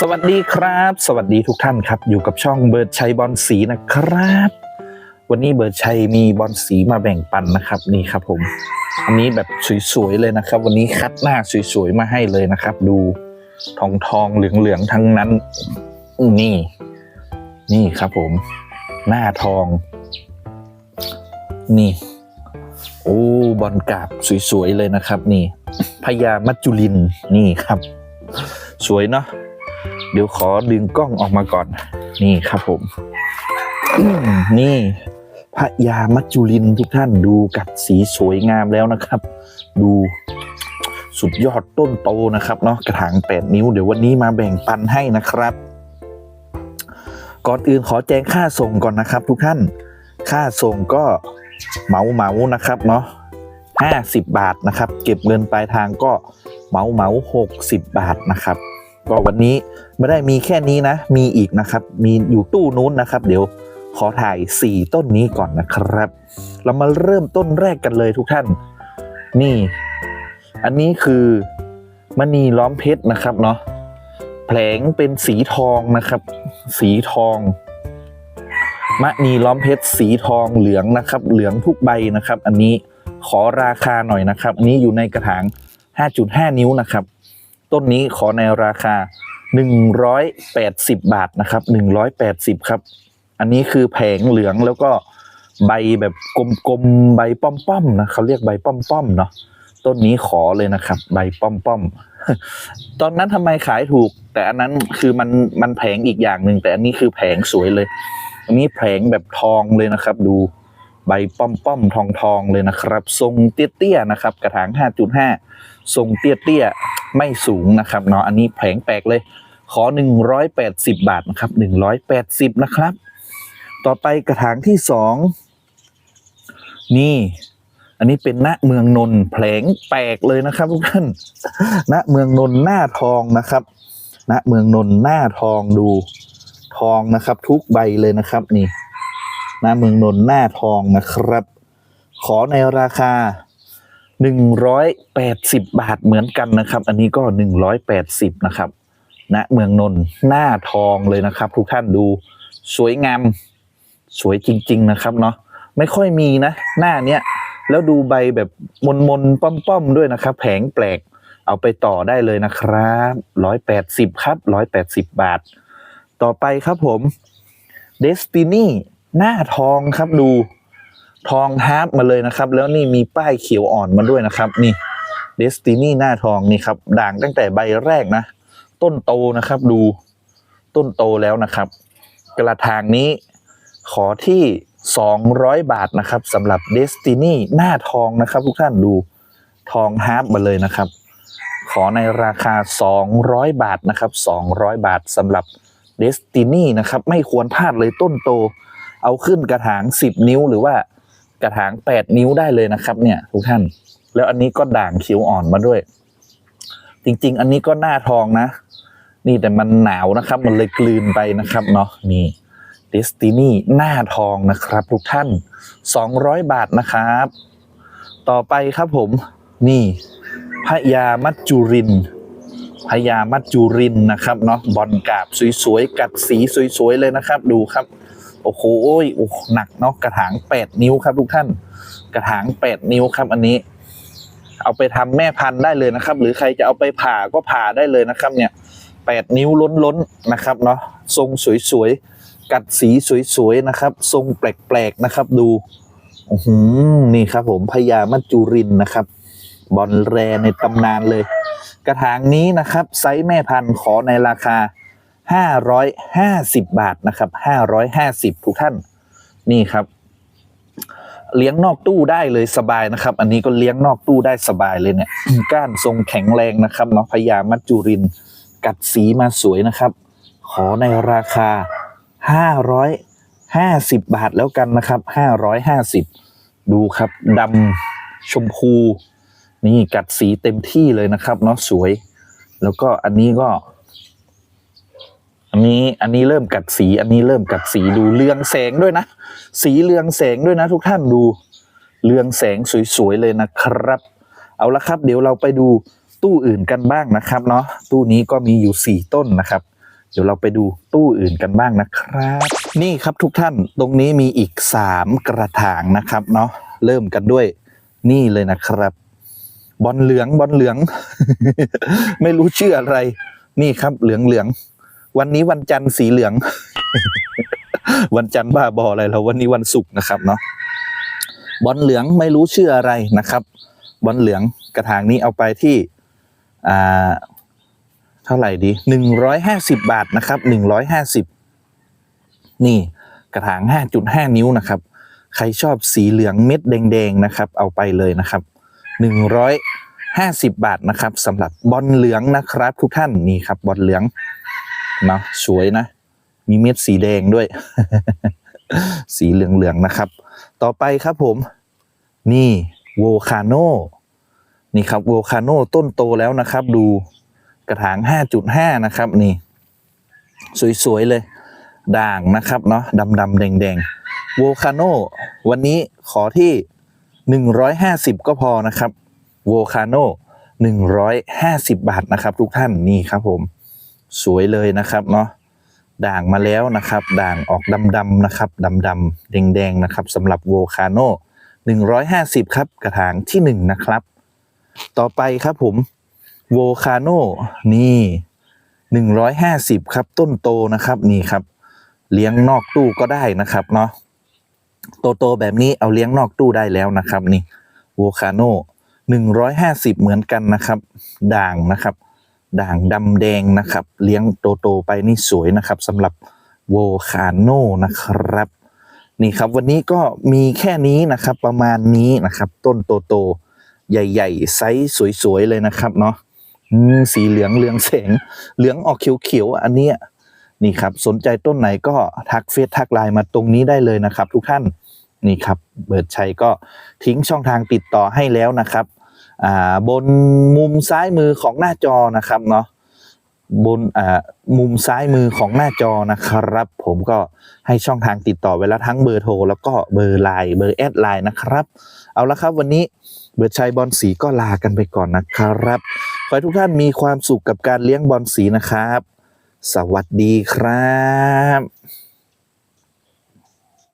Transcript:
สวัสดีครับ สวัสดีทุกท่านครับ อยู่กับช่องเบิร์ดชัยบอลสีนะครับ วันนี้เบิร์ดชัยมีบอลสีมาแบ่งปันนะครับนี่ครับผม อันนี้แบบสวยๆเลยนะครับ วันนี้คัดหน้าสวยๆมาให้เลยนะครับ ดูทองทองๆเหลืองๆทั้งนั้นนี่ นี่ครับผม หน้าทอง นี่ โอ้บอลกาบสวยๆเลยนะครับ นี่พญามัจจุลินนี่ครับ สวยเนาะเดี๋ยวขอดึงกล้องออกมาก่อน นี่ครับผม นี่พญามัจจุลินทุกท่านดูกัดสีสวยงามแล้วนะครับ ดูสุดยอดต้นโตนะครับเนาะกระถางแปดนิ้ว เดี๋ยววันนี้มาแบ่งปันให้นะครับ ก่อนอื่นขอแจ้งค่าส่งก่อนนะครับ ทุกท่าน ค่าส่งก็เหมาเหมานะครับเนาะ ห้าสิบบาทนะครับ เก็บเงินปลายทางก็เหมาเหมาหกสิบบาทนะครับ ก็วันนี้ไม่ได้มีแค่นี้นะ มีอีกนะครับ มีอยู่ตู้นู้นนะครับ เดี๋ยวขอถ่าย 4 ต้นนี้ก่อนนะครับ เรามาเริ่มต้นแรกกันเลยทุกท่าน นี่ อันนี้คือมณีล้อมเพชรนะครับเนาะแผลงเป็นสีทองนะครับ สีทองมณีล้อมเพชรสีทองเหลืองนะครับ เหลืองทุกใบนะครับ อันนี้ ขอราคาหน่อยนะครับ อันนี้อยู่ในกระถาง 5.5 นิ้วนะครับ ต้นนี้ขอในราคา 180 บาทนะครับ 180 ครับ อันนี้คือแผงเหลืองแล้วก็ใบแบบกลมๆใบป้อมๆนะเขาเรียกใบป้อมๆเนาะต้นนี้ขอเลยนะครับ ใบป้อมๆตอนนั้นทำไมขายถูก แต่อันนั้นคือมันมันแผงอีกอย่างหนึ่งแต่อันนี้คือแผงสวยเลย อันนี้แผงแบบทองเลยนะครับ ดู ใบป้อมป้อมทองทองๆเลยนะครับ ทรงเตี้ยๆนะครับ กระถาง 5.5 ทรงเตี้ยๆไม่สูงนะครับเนาะอันนี้แผงแปลกเลย ขอ 180 บาทนะครับ180 นะครับ ต่อไปกระถางที่สองนี่ อันนี้เป็นณเมืองนนท์แผงแปลกเลยนะครับทุกท่านณเมืองนนท์หน้าทองนะครับณเมืองนนท์หน้าทองดูทองนะครับ ทุกใบเลยนะครับนี่ ณเมืองนนท์หน้าทองนะครับ ขอในราคา 180 บาทเหมือนกันนะครับ อันนี้ก็ 180 นะครับณเมืองนนท์หน้าทองเลยนะครับ ทุกท่านดูสวยงามสวยจริง ๆ นะครับเนาะไม่ค่อยมีนะ หน้าเนี้ยแล้วดูใบแบบมนมนๆป้อมป้อมๆด้วยนะครับ แผงแปลกเอาไปต่อได้เลยนะครับร้อยแปดสิบครับร้อยแปดสิบบาท ต่อไปครับผมเดสตินี หน้าทองครับดูทองฮาร์ปมาเลยนะครับ แล้วนี่มีป้ายเขียวอ่อนมาด้วยนะครับ นี่เดสตินีหน้าทองนี่ครับ ด่างตั้งแต่ใบแรกนะ ต้นโตนะครับดูต้นโตแล้วนะครับ กระถางนี้ขอที่ 200 บาทนะครับสำหรับ Destiny หน้าทองนะครับ ทุกท่านดูทองฮาร์ปมาเลยนะครับ ขอในราคา 200 บาทนะครับ 200 บาทสำหรับ Destiny นะครับ ไม่ควรพลาดเลยต้นโต เอาขึ้นกระถาง 10 นิ้วหรือว่ากระถาง 8 นิ้วได้เลยนะครับ เนี่ยทุกท่าน แล้วอันนี้ก็ด่างเขียวอ่อนมาด้วย จริง ๆ อันนี้ก็หน้าทองนะ นี่แต่มันหนาวนะครับ มันเลยกลืนไปนะครับเนาะนี่ Destiny หน้าทองนะครับ ทุกท่าน 200 บาทนะครับ ต่อไปครับผมนี่พญามัจจุรินพญามัจจุรินนะครับเนาะบอลกาบสวยๆกัดสีสวยๆเลยนะครับ ดูครับ โอ้โหโอ้หนักเนาะกระถาง8นิ้วครับ ทุกท่าน กระถาง8นิ้วครับ อันนี้ เอาไปทำแม่พันธุ์ได้เลยนะครับ หรือใครจะเอาไปผ่าก็ผ่าได้เลยนะครับ เนี่ยแปดนิ้วล้นๆนะครับเนาะทรงสวยๆกัดสีสวยๆนะครับ ทรงแปลกๆนะครับ ดูอื้อหือนี่ครับ ผมพญามัจจุรินนะครับ บอลแรในตำนานเลย กระถางนี้นะครับ ไซส์แม่พันธุ์ขอในราคา 550 บาทนะครับ 550 ทุกท่านนี่ครับ เลี้ยงนอกตู้ได้เลยสบายนะครับ อันนี้ก็เลี้ยงนอกตู้ได้สบายเลยเนี่ย ก้านทรงแข็งแรงนะครับเนาะพญามัจจุรินกัดสีมาสวยนะครับ ขอในราคา 550 บาทแล้วกันนะครับ 550 ดูครับดำชมพู นี่กัดสีเต็มที่เลยนะครับเนาะสวย แล้วก็อันนี้ก็ นนี้อันนี้เริ่มกัดสี อันนี้เริ่มกัดสีดูเรืองแสงด้วยนะ สีเรืองแสงด้วยนะ ทุกท่านดูเรืองแสงสวยๆเลยนะครับ เอาละครับ เดี๋ยวเราไปดูตู้อื่นกันบ้างนะครับเนาะตู้นี้ก็มีอยู่สี่ต้นนะครับ เดี๋ยวเราไปดูตู้อื่นกันบ้างนะครับ นี่ครับทุกท่านตรงนี้มีอีกสามกระถางนะครับเนาะเริ่มกันด้วยนี่เลยนะครับ บอลเหลืองบอลเหลือง ไม่รู้ชื่ออะไร นี่ครับเหลืองเหลือง วันนี้วันจันทร์สีเหลือง วันจันทร์บ้าบออะไรเราวันนี้วันศุกร์นะครับเนาะบอลเหลืองไม่รู้ชื่ออะไรนะครับ บอลเหลืองกระถางนี้เอาไปที่อ่าเท่าไหร่ดีหนึ่งร้อยห้าสิบบาทนะครับหนึ่งร้อยห้าสิบนี่กระถางห้าจุดห้านิ้วนะครับ ใครชอบสีเหลืองเม็ดแดงๆนะครับ เอาไปเลยนะครับหนึ่งร้อยห้าสิบบาทนะครับสำหรับบอลเหลืองนะครับ ทุกท่านนี่ครับบอลเหลือง นาะสวยนะ มีเม็ดสีแดงด้วย สีเหลืองๆนะครับ ต่อไปครับผม นี่โวคาโนนี่ครับโวคาโนต้นโตแล้วนะครับ ดูกระถาง 5.5 นะครับ นี่ สวย ๆ เลย ด่างนะครับเนาะดำๆแดงๆโวคาโนวันนี้ขอที่ 150 ก็พอนะครับโวคาโน150 บาทนะครับ ทุกท่านนี่ครับผม สวยเลยนะครับเนาะด่างมาแล้วนะครับ ด่างออกดำๆนะครับดำๆแดงๆนะครับสำหรับโวคาโน150 ครับ กระถางที่ 1 นะครับ ต่อไปครับผมโวคาโนนี่หนึ่งร้อยห้าสิบครับ ต้นโตนะครับนี่ครับ เลี้ยงนอกตู้ก็ได้นะครับเนาะโตโตๆแบบนี้เอาเลี้ยงนอกตู้ได้แล้วนะครับ นี่โวคาโนหนึ่งร้อยห้าสิบเหมือนกันนะครับ ด่างนะครับ ด่างดำแดงนะครับ เลี้ยงโตโตๆไปนี่สวยนะครับสำหรับโวคาโนนะครับ นี่ครับวันนี้ก็มีแค่นี้นะครับประมาณนี้นะครับ ต้นโตโตๆใหญ่ ๆ ไซส์สวย ๆ เลยนะครับเนาะสีเหลืองเหลืองแสงเหลืองออกเขียวๆอันเนี้ยนี่ครับสนใจต้นไหนก็ทักเฟซทักไลน์มาตรงนี้ได้เลยนะครับ ทุกท่านนี่ครับเบิร์ดชัยก็ทิ้งช่องทางติดต่อให้แล้วนะครับ บนมุมซ้ายมือของหน้าจอนะครับเนาะบนอ่ามุมซ้ายมือของหน้าจอนะครับ ผมก็ให้ช่องทางติดต่อไว้แล้วทั้งเบอร์โทรแล้วก็เบอร์ไลน์เบอร์แอดไลน์นะครับ เอาละครับวันนี้เบิร์ดชัยบอลสีก็ลากันไปก่อนนะครับขอให้ทุกท่านมีความสุขกับการเลี้ยงบอลสีนะครับ สวัสดีครับ